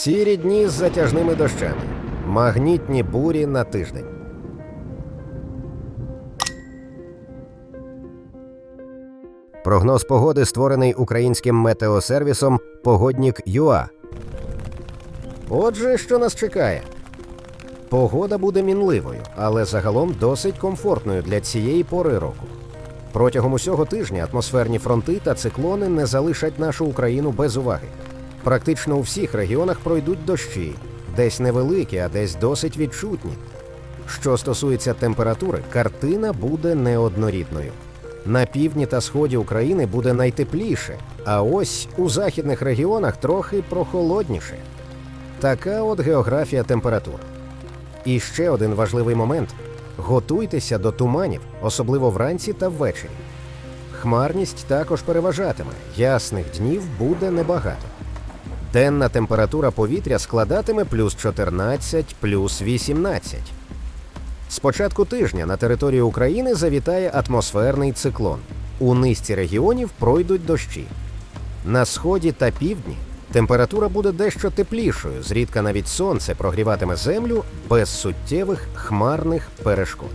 Сірі дні з затяжними дощами. Магнітні бурі на тиждень. Прогноз погоди створений українським метеосервісом Погоднік ЮА. Отже, що нас чекає? Погода буде мінливою, але загалом досить комфортною для цієї пори року. Протягом усього тижня атмосферні фронти та циклони не залишать нашу Україну без уваги. Практично у всіх регіонах пройдуть дощі, десь невеликі, а десь досить відчутні. Що стосується температури, картина буде неоднорідною. На півдні та сході України буде найтепліше, а ось у західних регіонах трохи прохолодніше. Така от географія температур. І ще один важливий момент: готуйтеся до туманів, особливо вранці та ввечері. Хмарність також переважатиме, ясних днів буде небагато. Денна температура повітря складатиме плюс 14, плюс 18. З початку тижня на територію України завітає атмосферний циклон. У низці регіонів пройдуть дощі. На сході та півдні температура буде дещо теплішою, зрідка навіть сонце прогріватиме землю без суттєвих хмарних перешкод.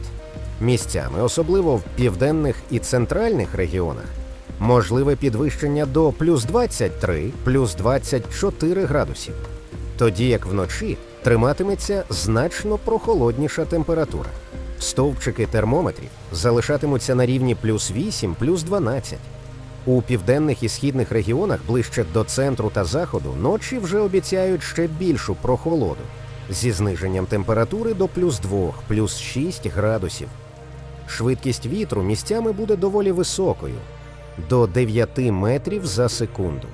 Місцями, особливо в південних і центральних регіонах, можливе підвищення до плюс 23, плюс 24 градусів. Тоді як вночі триматиметься значно прохолодніша температура. Стовпчики термометрів залишатимуться на рівні плюс 8, плюс 12. У південних і східних регіонах ближче до центру та заходу ночі вже обіцяють ще більшу прохолоду зі зниженням температури до плюс 2, плюс 6 градусів. Швидкість вітру місцями буде доволі високою до 9 метрів за секунду.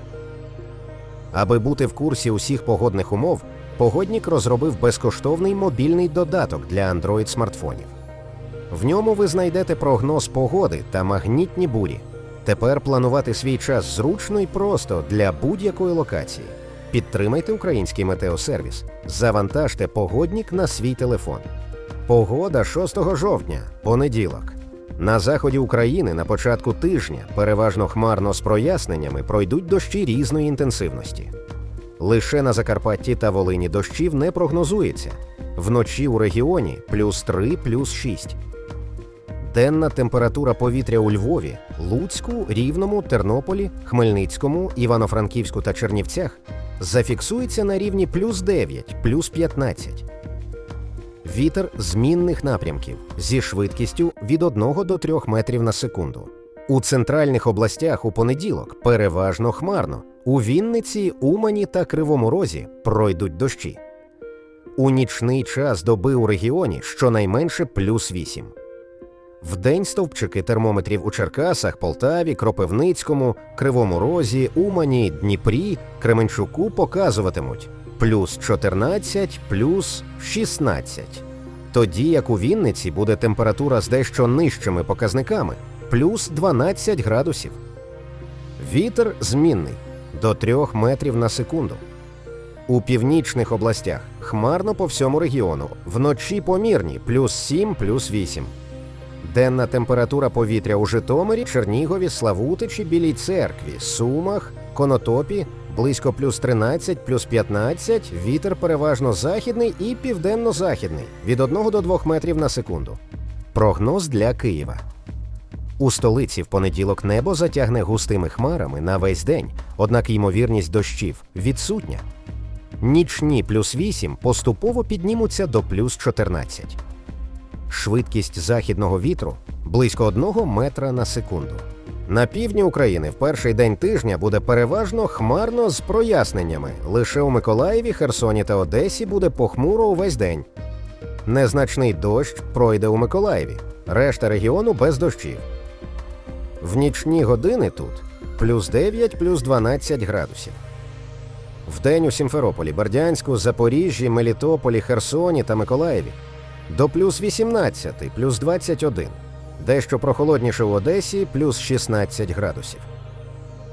Аби бути в курсі усіх погодних умов, погоднік розробив безкоштовний мобільний додаток для Android смартфонів. В ньому ви знайдете прогноз погоди та магнітні бурі. Тепер планувати свій час зручно і просто для будь-якої локації. Підтримайте український метеосервіс, завантажте погоднік на свій телефон. Погода 6 жовтня, понеділок. На заході України на початку тижня, переважно хмарно з проясненнями, пройдуть дощі різної інтенсивності. Лише на Закарпатті та Волині дощів не прогнозується. Вночі у регіоні плюс 3, плюс 6. Денна температура повітря у Львові, Луцьку, Рівному, Тернополі, Хмельницькому, Івано-Франківську та Чернівцях зафіксується на рівні плюс 9, плюс 15. Вітер змінних напрямків зі швидкістю від 1 до 3 метрів на секунду. У центральних областях у понеділок переважно хмарно. У Вінниці, Умані та Кривому Розі пройдуть дощі. У нічний час доби у регіоні щонайменше плюс 8. Вдень стовпчики термометрів у Черкасах, Полтаві, Кропивницькому, Кривому Розі, Умані, Дніпрі, Кременчуку показуватимуть плюс 14, плюс 16. Тоді як у Вінниці буде температура з дещо нижчими показниками плюс 12 градусів. Вітер змінний до 3 метрів на секунду. У північних областях хмарно по всьому регіону, вночі помірні плюс 7, плюс 8. Денна температура повітря у Житомирі, Чернігові, Славутичі, Білій церкві, Сумах, Конотопі близько плюс 13, плюс 15, вітер переважно західний і південно-західний від 1 до 2 метрів на секунду. Прогноз для Києва. У столиці в понеділок небо затягне густими хмарами на весь день, однак ймовірність дощів відсутня. Нічні плюс 8 поступово піднімуться до плюс 14. Швидкість західного вітру близько 1 метра на секунду. На півдні України в перший день тижня буде переважно хмарно з проясненнями. Лише у Миколаєві, Херсоні та Одесі буде похмуро увесь день. Незначний дощ пройде у Миколаєві, решта регіону без дощів. В нічні години тут плюс 9, плюс 12 градусів. Вдень у Сімферополі, Бердянську, Запоріжжі, Мелітополі, Херсоні та Миколаєві до плюс 18, плюс 21. Дещо прохолодніше у Одесі плюс 16 градусів.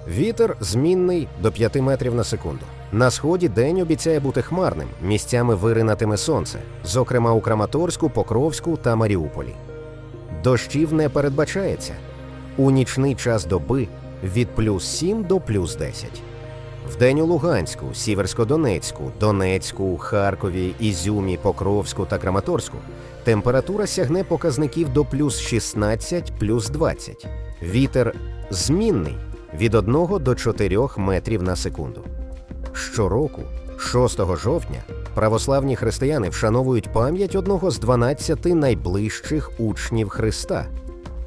Вітер змінний до 5 метрів на секунду. На сході день обіцяє бути хмарним, місцями виринатиме сонце, зокрема у Краматорську, Покровську та Маріуполі. Дощів не передбачається. У нічний час доби від плюс 7 до плюс 10. Вдень у Луганську, Сіверсько-Донецьку, Донецьку, Харкові, Ізюмі, Покровську та Краматорську температура сягне показників до плюс 16, плюс 20. Вітер змінний від 1 до 4 метрів на секунду. Щороку, 6 жовтня, православні християни вшановують пам'ять одного з 12 найближчих учнів Христа,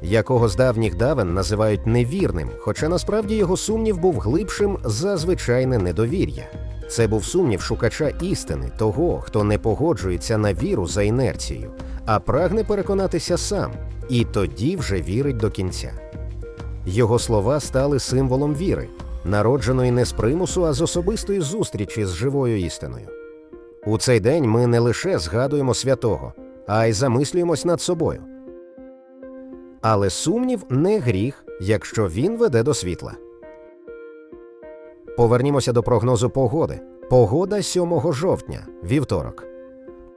якого з давніх давен називають невірним, хоча насправді його сумнів був глибшим за звичайне недовір'я. Це був сумнів шукача істини, того, хто не погоджується на віру за інерцією, а прагне переконатися сам, і тоді вже вірить до кінця. Його слова стали символом віри, народженої не з примусу, а з особистої зустрічі з живою істиною. У цей день ми не лише згадуємо святого, а й замислюємось над собою. Але сумнів не гріх, якщо він веде до світла. Повернімося до прогнозу погоди. Погода 7 жовтня, вівторок.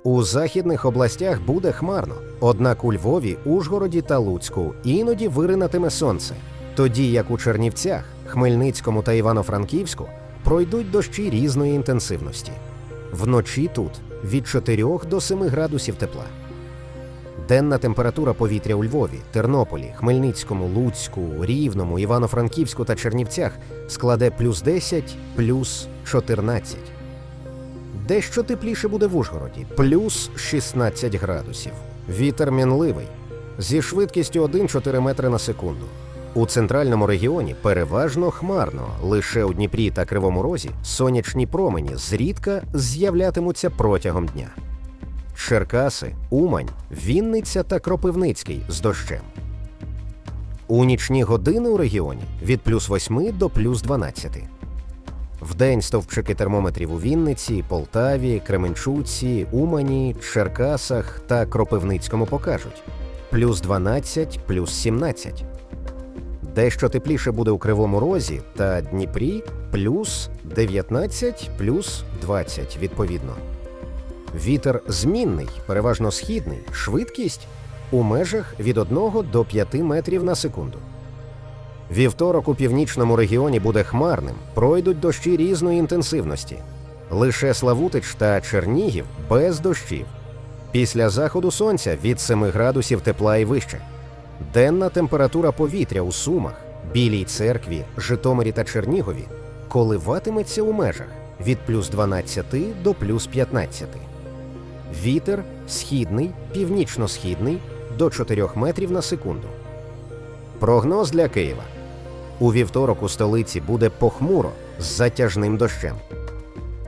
У західних областях буде хмарно, однак у Львові, Ужгороді та Луцьку іноді виринатиме сонце, тоді як у Чернівцях, Хмельницькому та Івано-Франківську пройдуть дощі різної інтенсивності. Вночі тут від 4 до 7 градусів тепла. Денна температура повітря у Львові, Тернополі, Хмельницькому, Луцьку, Рівному, Івано-Франківську та Чернівцях складе плюс 10, плюс 14. Дещо тепліше буде в Ужгороді плюс 16 градусів. Вітер мінливий зі швидкістю 1-4 метри на секунду. У центральному регіоні переважно хмарно. Лише у Дніпрі та Кривому Розі сонячні промені зрідка з'являтимуться протягом дня. Черкаси, Умань, Вінниця та Кропивницький з дощем. У нічні години у регіоні від плюс 8 до плюс 12. Вдень стовпчики термометрів у Вінниці, Полтаві, Кременчуці, Умані, Черкасах та Кропивницькому покажуть плюс 12, плюс 17. Дещо тепліше буде у Кривому Розі та Дніпрі плюс 19, плюс 20 відповідно. Вітер змінний, переважно східний, швидкість у межах від 1 до 5 метрів на секунду. Вівторок у північному регіоні буде хмарним, пройдуть дощі різної інтенсивності. Лише Славутич та Чернігів без дощів. Після заходу сонця від 7 градусів тепла і вище. Денна температура повітря у Сумах, Білій церкві, Житомирі та Чернігові коливатиметься у межах від плюс 12 до плюс 15. Вітер східний, північно-східний до 4 метрів на секунду. Прогноз для Києва. У вівторок у столиці буде похмуро з затяжним дощем.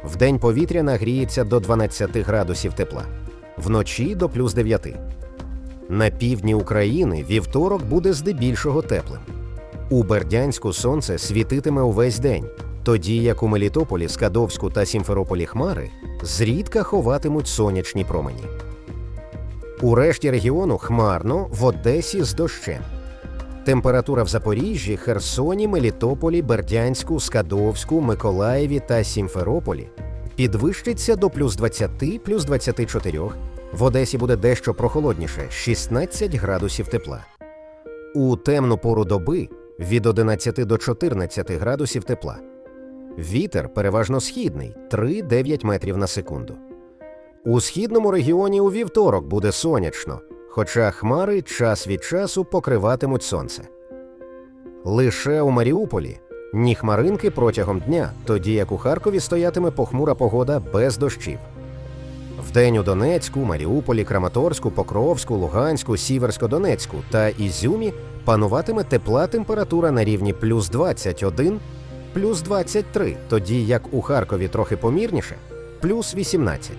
Вдень повітря нагріється до 12 градусів тепла, вночі до плюс 9. На півдні України вівторок буде здебільшого теплим. У Бердянську сонце світитиме увесь день, тоді як у Мелітополі, Скадовську та Сімферополі хмари зрідка ховатимуть сонячні промені. У решті регіону хмарно в Одесі з дощем. Температура в Запоріжжі, Херсоні, Мелітополі, Бердянську, Скадовську, Миколаєві та Сімферополі підвищиться до плюс 20, плюс 24. В Одесі буде дещо прохолодніше 16 градусів тепла. У темну пору доби від 11 до 14 градусів тепла. Вітер переважно східний 3-9 метрів на секунду. У східному регіоні у вівторок буде сонячно, хоча хмари час від часу покриватимуть сонце. Лише у Маріуполі ні хмаринки протягом дня, тоді як у Харкові стоятиме похмура погода без дощів. Вдень у Донецьку, Маріуполі, Краматорську, Покровську, Луганську, Сіверсько-Донецьку та Ізюмі пануватиме тепла температура на рівні плюс 21, плюс 23, тоді як у Харкові трохи помірніше, плюс 18.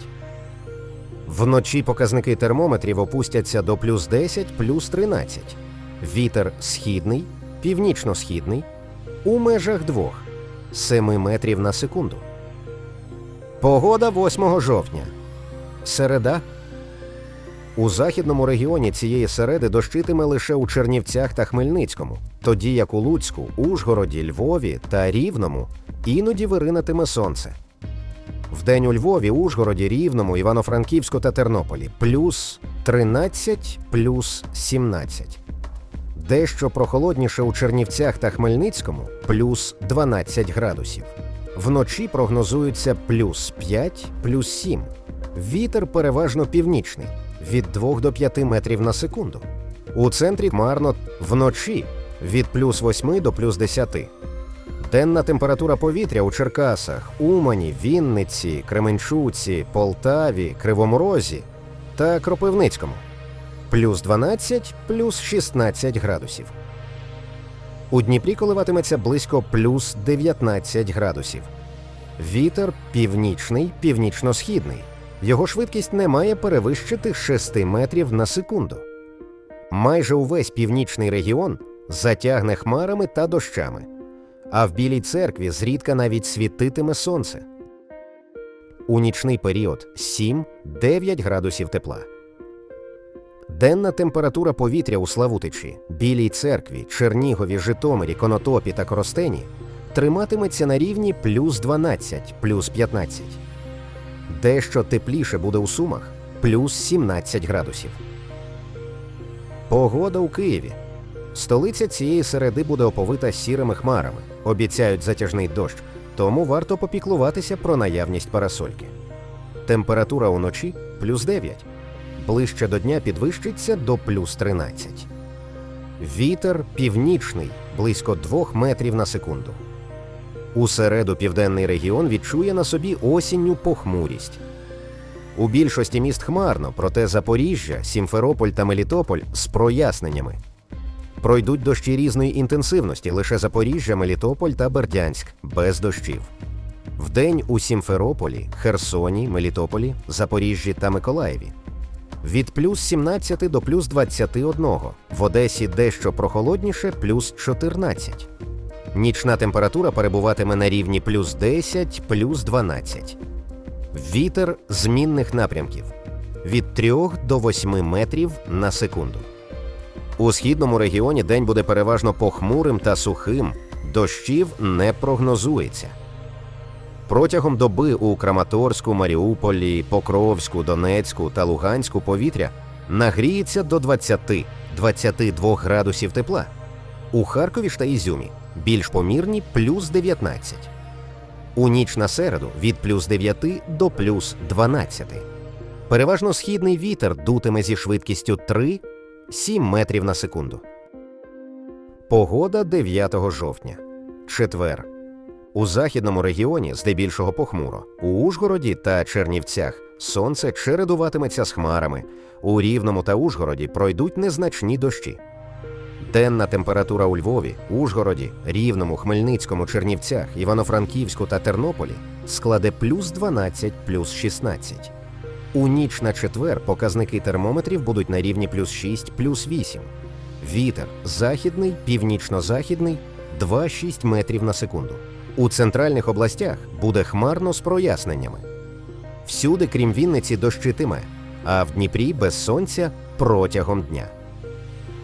Вночі показники термометрів опустяться до плюс 10, плюс 13. Вітер східний, північно-східний, у межах 2 7 метрів на секунду. Погода 8 жовтня. Середа. У західному регіоні цієї середи дощитиме лише у Чернівцях та Хмельницькому, тоді як у Луцьку, Ужгороді, Львові та Рівному іноді виринатиме сонце. Вдень у Львові, Ужгороді, Рівному, Івано-Франківську та Тернополі плюс 13, плюс 17. Дещо прохолодніше у Чернівцях та Хмельницькому плюс 12 градусів. Вночі прогнозується плюс 5, плюс 7. Вітер переважно північний від 2 до 5 метрів на секунду. У центрі хмарно вночі від плюс 8 до плюс 10. Денна температура повітря у Черкасах, Умані, Вінниці, Кременчуці, Полтаві, Кривому Розі та Кропивницькому плюс 12, плюс 16 градусів. У Дніпрі коливатиметься близько плюс 19 градусів. Вітер північний, північно-східний. Його швидкість не має перевищити 6 метрів на секунду. Майже увесь північний регіон затягне хмарами та дощами, а в Білій церкві зрідка навіть світитиме сонце. У нічний період 7-9 градусів тепла. Денна температура повітря у Славутичі, Білій церкві, Чернігові, Житомирі, Конотопі та Коростені триматиметься на рівні плюс 12, плюс 15. Дещо тепліше буде у Сумах плюс 17 градусів. Погода у Києві. Столиця цієї середи буде оповита сірими хмарами. Обіцяють затяжний дощ, тому варто попіклуватися про наявність парасольки. Температура уночі плюс 9. Ближче до дня підвищиться до плюс 13. Вітер північний близько 2 метрів на секунду. У середу південний регіон відчує на собі осінню похмурість. У більшості міст хмарно, проте Запоріжжя, Сімферополь та Мелітополь з проясненнями. Пройдуть дощі різної інтенсивності лише Запоріжжя, Мелітополь та Бердянськ без дощів. Вдень у Сімферополі, Херсоні, Мелітополі, Запоріжжі та Миколаєві. Від плюс 17 до плюс 21, в Одесі дещо прохолодніше плюс 14. Нічна температура перебуватиме на рівні плюс 10, плюс 12. Вітер змінних напрямків від 3 до 8 метрів на секунду. У східному регіоні день буде переважно похмурим та сухим, дощів не прогнозується. Протягом доби у Краматорську, Маріуполі, Покровську, Донецьку та Луганську повітря нагріється до 20-22 градусів тепла. У Харкові ж та Ізюмі більш помірні плюс 19. У ніч на середу від плюс 9 до плюс 12. Переважно східний вітер дутиме зі швидкістю 3-7 метрів на секунду. Погода 9 жовтня. Четвер. У західному регіоні здебільшого похмуро. У Ужгороді та Чернівцях сонце чередуватиметься з хмарами. У Рівному та Ужгороді пройдуть незначні дощі. Денна температура у Львові, Ужгороді, Рівному, Хмельницькому, Чернівцях, Івано-Франківську та Тернополі складе плюс 12, плюс 16. У ніч на четвер показники термометрів будуть на рівні плюс 6, плюс 8. Вітер західний, північно-західний 2-6 метрів на секунду. У центральних областях буде хмарно з проясненнями. Всюди, крім Вінниці, дощитиме, а в Дніпрі без сонця протягом дня.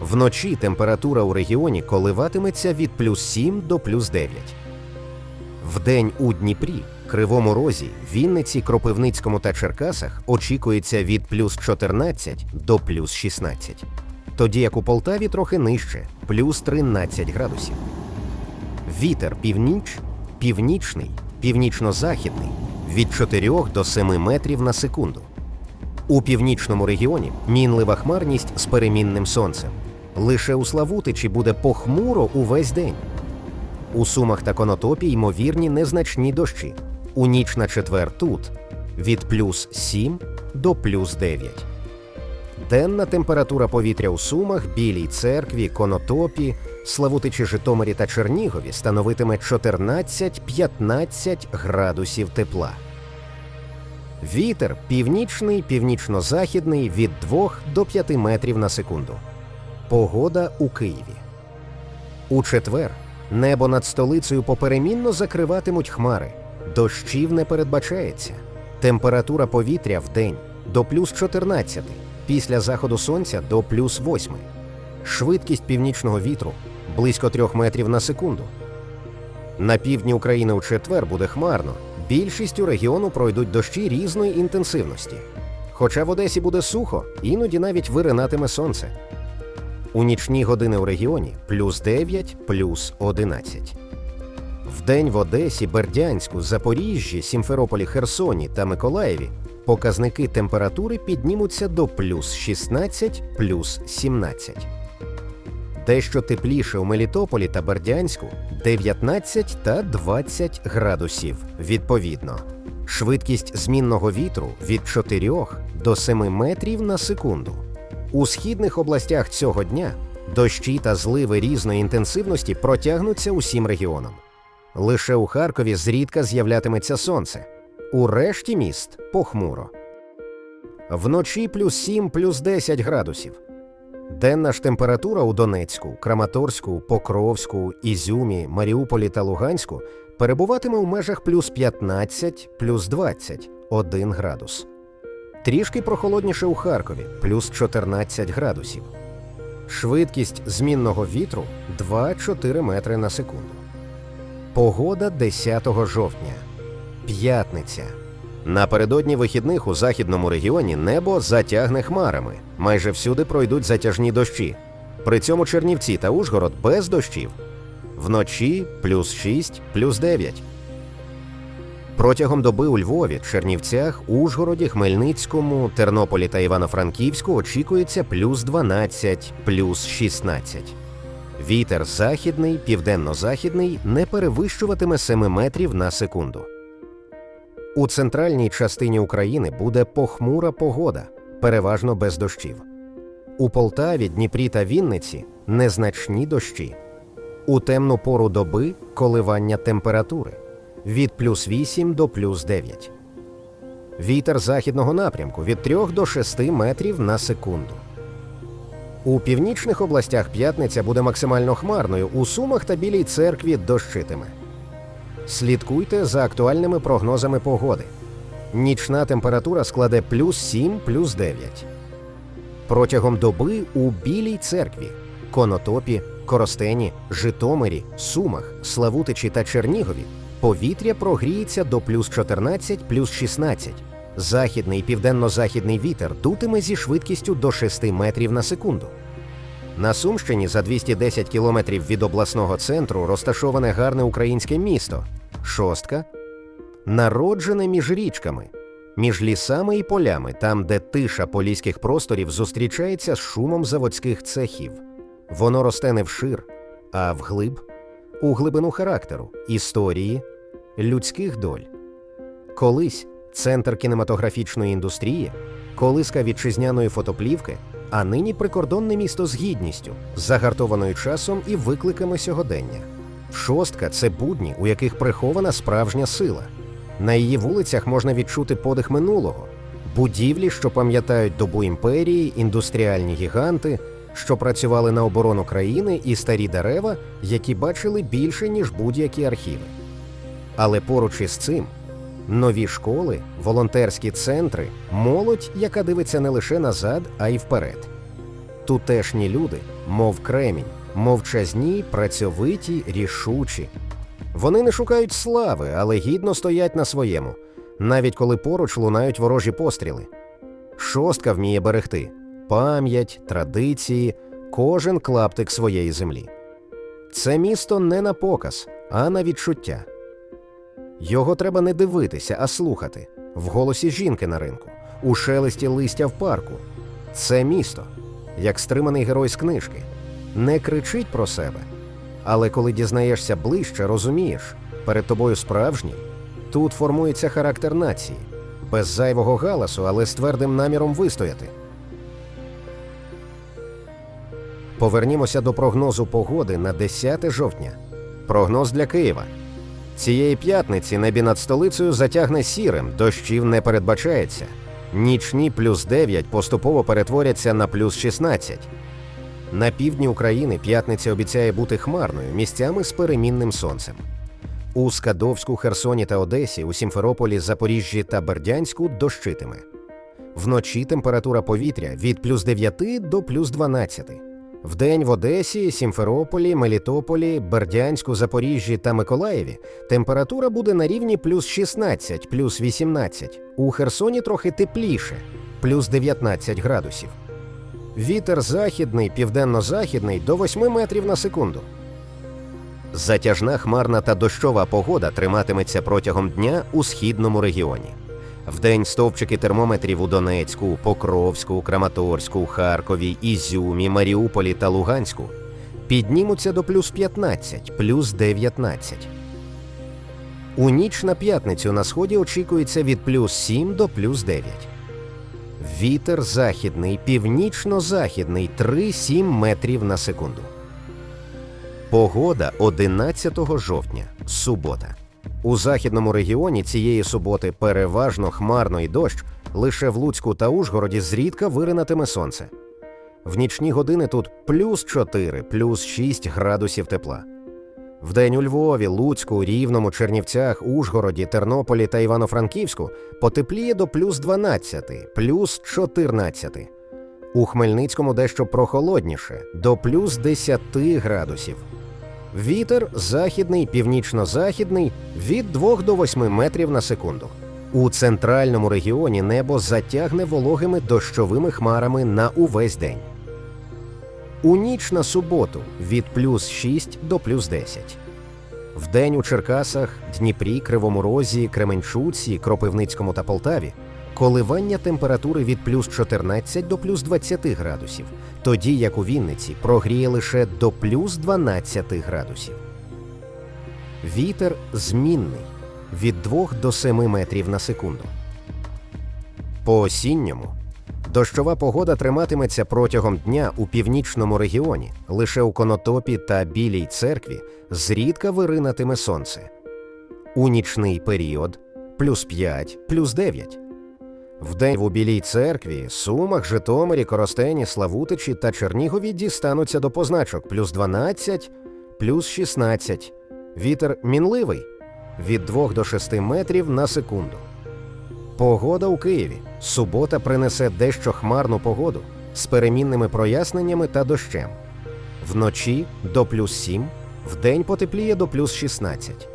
Вночі температура у регіоні коливатиметься від плюс 7 до плюс 9. Вдень у Дніпрі, Кривому Розі, Вінниці, Кропивницькому та Черкасах очікується від плюс 14 до плюс 16. Тоді як у Полтаві трохи нижче плюс 13 градусів. Вітер північ, північний, північно-західний від 4 до 7 метрів на секунду. У північному регіоні мінлива хмарність з перемінним сонцем. Лише у Славутичі буде похмуро увесь день. У Сумах та Конотопі ймовірні незначні дощі. У ніч на четвер тут від плюс 7 до плюс 9. Денна температура повітря у Сумах, Білій церкві, Конотопі, Славутичі, Житомирі та Чернігові становитиме 14-15 градусів тепла. Вітер північний, північно-західний від 2 до 5 метрів на секунду. Погода у Києві. У четвер небо над столицею поперемінно закриватимуть хмари. Дощів не передбачається. Температура повітря в день до плюс 14, після заходу сонця до плюс 8. Швидкість північного вітру близько 3 метрів на секунду. На півдні України у четвер буде хмарно. Більшістю регіону пройдуть дощі різної інтенсивності. Хоча в Одесі буде сухо, іноді навіть виринатиме сонце. У нічні години у регіоні плюс 9, плюс 11. Вдень в Одесі, Бердянську, Запоріжжі, Сімферополі, Херсоні та Миколаєві показники температури піднімуться до плюс 16, плюс 17. Дещо тепліше у Мелітополі та Бердянську 19 та 20 градусів відповідно. Швидкість змінного вітру від 4 до 7 метрів на секунду. У східних областях цього дня дощі та зливи різної інтенсивності протягнуться усім регіонам. Лише у Харкові зрідка з'являтиметься сонце. У решті міст похмуро. Вночі плюс 7, плюс 10 градусів. Денна ж температура у Донецьку, Краматорську, Покровську, Ізюмі, Маріуполі та Луганську перебуватиме у межах плюс 15, плюс 20, 1 градус. Трішки прохолодніше у Харкові плюс 14 градусів. Швидкість змінного вітру 2-4 метри на секунду. Погода 10 жовтня. П'ятниця. Напередодні вихідних у західному регіоні небо затягне хмарами. Майже всюди пройдуть затяжні дощі. При цьому Чернівці та Ужгород без дощів. Вночі плюс 6, плюс 9. Протягом доби у Львові, Чернівцях, Ужгороді, Хмельницькому, Тернополі та Івано-Франківську очікується плюс 12, плюс 16. Вітер західний, південно-західний не перевищуватиме 7 метрів на секунду. У центральній частині України буде похмура погода, переважно без дощів. У Полтаві, Дніпрі та Вінниці незначні дощі. У темну пору доби коливання температури від плюс 8 до плюс 9. Вітер західного напрямку від 3 до 6 метрів на секунду. У північних областях п'ятниця буде максимально хмарною, у Сумах та Білій церкві дощитиме. Слідкуйте за актуальними прогнозами погоди. Нічна температура складе плюс 7, плюс 9. Протягом доби у Білій церкві, Конотопі, Коростені, Житомирі, Сумах, Славутичі та Чернігові повітря прогріється до плюс 14, плюс 16. Західний і південно-західний вітер дутиме зі швидкістю до 6 метрів на секунду. На Сумщині за 210 кілометрів від обласного центру розташоване гарне українське місто Шостка, народжене між річками, між лісами і полями, там, де тиша поліських просторів зустрічається з шумом заводських цехів. Воно росте не вшир, а вглиб, у глибину характеру, історії, людських доль. Колись центр кінематографічної індустрії, колиска вітчизняної фотоплівки, а нині прикордонне місто з гідністю, загартованою часом і викликами сьогодення. Шостка це будні, у яких прихована справжня сила. На її вулицях можна відчути подих минулого, будівлі, що пам'ятають добу імперії, індустріальні гіганти, що працювали на оборону країни, і старі дерева, які бачили більше, ніж будь-які архіви. Але поруч із цим нові школи, волонтерські центри, молодь, яка дивиться не лише назад, а й вперед. Тутешні люди, мов кремінь, мовчазні, працьовиті, рішучі. Вони не шукають слави, але гідно стоять на своєму, навіть коли поруч лунають ворожі постріли. Шостка вміє берегти пам'ять, традиції, кожен клаптик своєї землі. Це місто не на показ, а на відчуття. Його треба не дивитися, а слухати в голосі жінки на ринку, у шелесті листя в парку. Це місто, як стриманий герой з книжки, не кричить про себе. Але коли дізнаєшся ближче, розумієш, перед тобою справжній, тут формується характер нації, без зайвого галасу, але з твердим наміром вистояти. Повернімося до прогнозу погоди на 10 жовтня. Прогноз для Києва. Цієї п'ятниці небі над столицею затягне сірим, дощів не передбачається. Нічні плюс 9 поступово перетворяться на плюс 16. На півдні України п'ятниця обіцяє бути хмарною, місцями з перемінним сонцем. У Скадовську, Херсоні та Одесі, у Сімферополі, Запоріжжі та Бердянську дощитиме. Вночі температура повітря від плюс 9 до плюс 12. Вдень в Одесі, Сімферополі, Мелітополі, Бердянську, Запоріжжі та Миколаєві температура буде на рівні плюс 16, плюс 18. У Херсоні трохи тепліше, плюс 19 градусів. Вітер західний, південно-західний до 8 метрів на секунду. Затяжна хмарна та дощова погода триматиметься протягом дня у східному регіоні. Вдень стовпчики термометрів у Донецьку, Покровську, Краматорську, Харкові, Ізюмі, Маріуполі та Луганську піднімуться до плюс 15, плюс 19. У ніч на п'ятницю на сході очікується від плюс 7 до плюс 9. Вітер західний, північно-західний 3-7 метрів на секунду. Погода 11 жовтня, субота. У західному регіоні цієї суботи переважно хмарно і дощ, лише в Луцьку та Ужгороді зрідка виринатиме сонце. В нічні години тут плюс 4, плюс 6 градусів тепла. Вдень у Львові, Луцьку, Рівному, Чернівцях, Ужгороді, Тернополі та Івано-Франківську потепліє до плюс 12, плюс 14. У Хмельницькому дещо прохолодніше до плюс 10 градусів. Вітер західний, північно-західний від 2 до 8 метрів на секунду. У центральному регіоні небо затягне вологими дощовими хмарами на увесь день. У ніч на суботу від плюс 6 до плюс 10. Вдень у Черкасах, Дніпрі, Кривому Розі, Кременчуці, Кропивницькому та Полтаві коливання температури від плюс 14 до плюс 20 градусів, тоді як у Вінниці прогріє лише до плюс 12 градусів. Вітер змінний від 2 до 7 метрів на секунду. По осінньому дощова погода триматиметься протягом дня у північному регіоні. Лише у Конотопі та Білій церкві зрідка виринатиме сонце. У нічний період плюс 5, плюс 9. Вдень у Білій церкві, Сумах, Житомирі, Коростені, Славутичі та Чернігові дістануться до позначок плюс 12, плюс 16. Вітер мінливий від 2 до 6 метрів на секунду. Погода у Києві. Субота принесе дещо хмарну погоду з перемінними проясненнями та дощем. Вночі до плюс 7, вдень потепліє до плюс 16.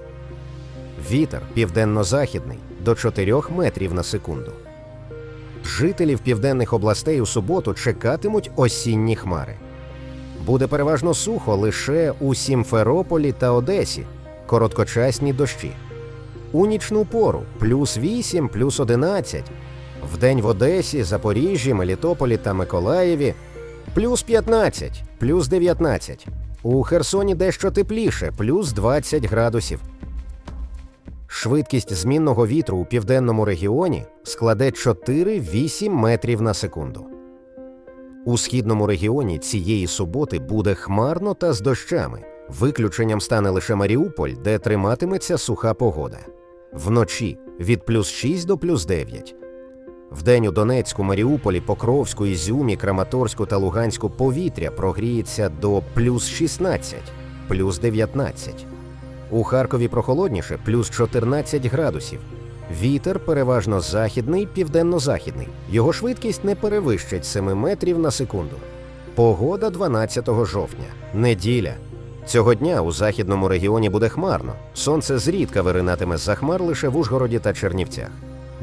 Вітер південно-західний до 4 метрів на секунду. Жителів південних областей у суботу чекатимуть осінні хмари. Буде переважно сухо лише у Сімферополі та Одесі, короткочасні дощі. У нічну пору плюс 8, плюс 11. Вдень в Одесі, Запоріжжі, Мелітополі та Миколаєві плюс 15, плюс 19. У Херсоні дещо тепліше, плюс 20 градусів. Швидкість змінного вітру у південному регіоні складе 4-8 метрів на секунду. У східному регіоні цієї суботи буде хмарно та з дощами. Виключенням стане лише Маріуполь, де триматиметься суха погода. Вночі від плюс 6 до плюс 9. Вдень у Донецьку, Маріуполі, Покровську, Ізюмі, Краматорську та Луганську повітря прогріється до плюс 16, плюс 19. У Харкові прохолодніше плюс 14 градусів. Вітер переважно західний, південно-західний. Його швидкість не перевищить 7 метрів на секунду. Погода 12 жовтня. Неділя. Цього дня у західному регіоні буде хмарно. Сонце зрідка виринатиме з-за хмар лише в Ужгороді та Чернівцях.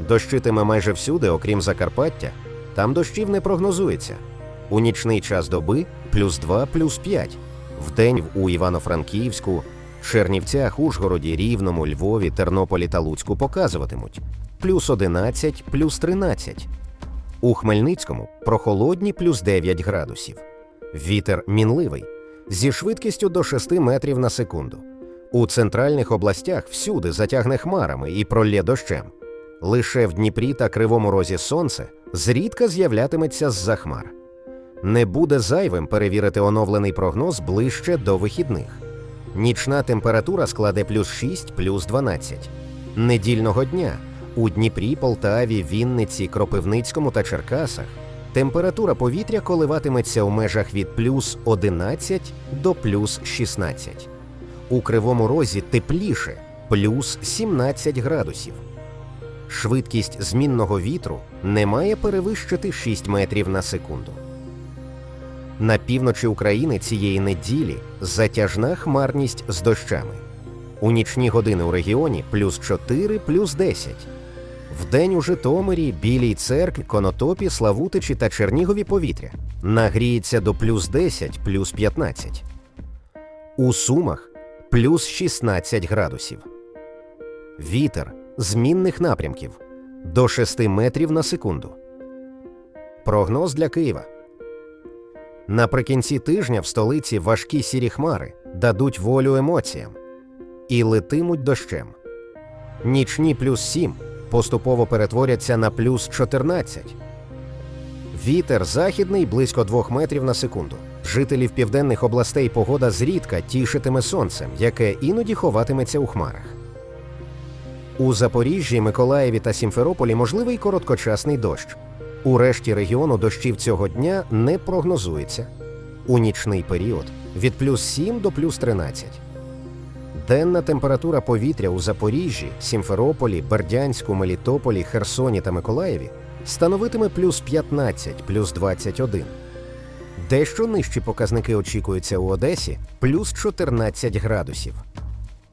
Дощитиме майже всюди, окрім Закарпаття. Там дощів не прогнозується. У нічний час доби плюс 2, плюс 5. Вдень у Івано-Франківську, Чернівцях, Ужгороді, Рівному, Львові, Тернополі та Луцьку показуватимуть плюс 11, плюс 13. У Хмельницькому прохолодні плюс 9 градусів. Вітер мінливий зі швидкістю до 6 метрів на секунду. У центральних областях всюди затягне хмарами і пролє дощем. Лише в Дніпрі та Кривому Розі сонце зрідка з'являтиметься з-за хмар. Не буде зайвим перевірити оновлений прогноз ближче до вихідних. Нічна температура складе плюс 6, плюс 12. Недільного дня у Дніпрі, Полтаві, Вінниці, Кропивницькому та Черкасах температура повітря коливатиметься у межах від плюс 11 до плюс 16. У Кривому Розі тепліше плюс 17 градусів. Швидкість змінного вітру не має перевищити 6 метрів на секунду. На півночі України цієї неділі затяжна хмарність з дощами. У нічні години у регіоні плюс 4, плюс 10. Вдень у Житомирі, Білій церкві, Конотопі, Славутичі та Чернігові повітря нагріється до плюс 10, плюс 15. У Сумах плюс 16 градусів. Вітер змінних напрямків до 6 метрів на секунду. Прогноз для Києва. Наприкінці тижня в столиці важкі сірі хмари дадуть волю емоціям і летимуть дощем. Нічні плюс 7 поступово перетворяться на плюс 14. Вітер західний близько 2 метрів на секунду. Жителів південних областей погода зрідка тішитиме сонцем, яке іноді ховатиметься у хмарах. У Запоріжжі, Миколаєві та Сімферополі можливий короткочасний дощ. У решті регіону дощів цього дня не прогнозується. У нічний період від плюс 7 до плюс 13. Денна температура повітря у Запоріжжі, Сімферополі, Бердянську, Мелітополі, Херсоні та Миколаєві становитиме плюс 15, плюс 21. Дещо нижчі показники очікуються у Одесі плюс 14 градусів.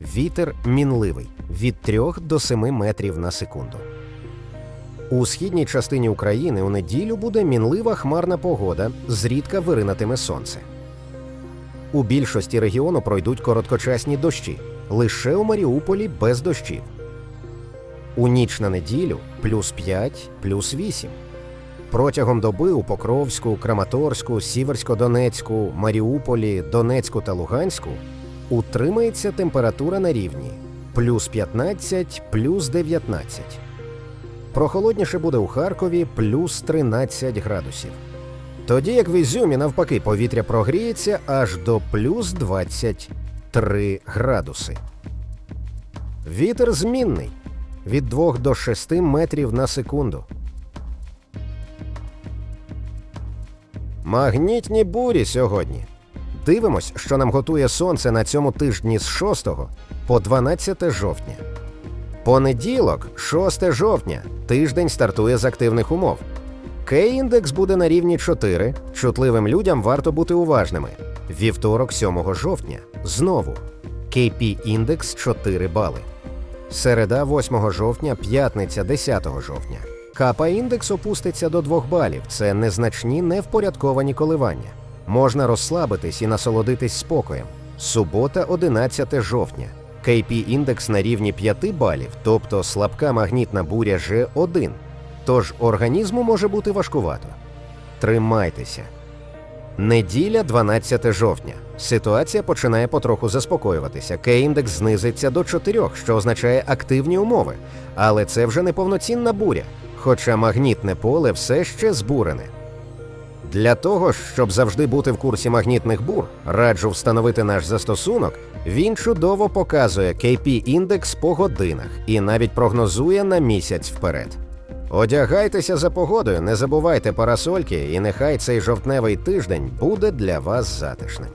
Вітер мінливий від 3 до 7 метрів на секунду. У східній частині України у неділю буде мінлива хмарна погода, зрідка виринатиме сонце. У більшості регіону пройдуть короткочасні дощі, лише у Маріуполі без дощів. У ніч на неділю плюс 5, плюс 8. Протягом доби у Покровську, Краматорську, Сіверсько-Донецьку, Маріуполі, Донецьку та Луганську утримається температура на рівні плюс 15, плюс 19. Прохолодніше буде у Харкові плюс 13 градусів. Тоді як в Ізюмі, навпаки, повітря прогріється аж до плюс 23 градуси. Вітер змінний від 2 до 6 метрів на секунду. Магнітні бурі сьогодні. Дивимось, що нам готує сонце на цьому тижні з 6 по 12 жовтня. Понеділок, 6 жовтня, тиждень стартує з активних умов. Кей-індекс буде на рівні 4. Чутливим людям варто бути уважними. Вівторок, 7 жовтня. Знову. KP-індекс 4 бали. Середа, 8 жовтня, п'ятниця, 10 жовтня. Капа-індекс опуститься до 2 балів. Це незначні невпорядковані коливання. Можна розслабитись і насолодитись спокоєм. Субота, 11 жовтня. KP-індекс на рівні 5 балів, тобто слабка магнітна буря G1. Тож організму може бути важкувато. Тримайтеся. Неділя 12 жовтня. Ситуація починає потроху заспокоюватися. К-індекс знизиться до 4, що означає активні умови. Але це вже не повноцінна буря, хоча магнітне поле все ще збурене. Для того, щоб завжди бути в курсі магнітних бур, раджу встановити наш застосунок. Він чудово показує KP-індекс по годинах і навіть прогнозує на місяць вперед. Одягайтеся за погодою, не забувайте парасольки, і нехай цей жовтневий тиждень буде для вас затишним.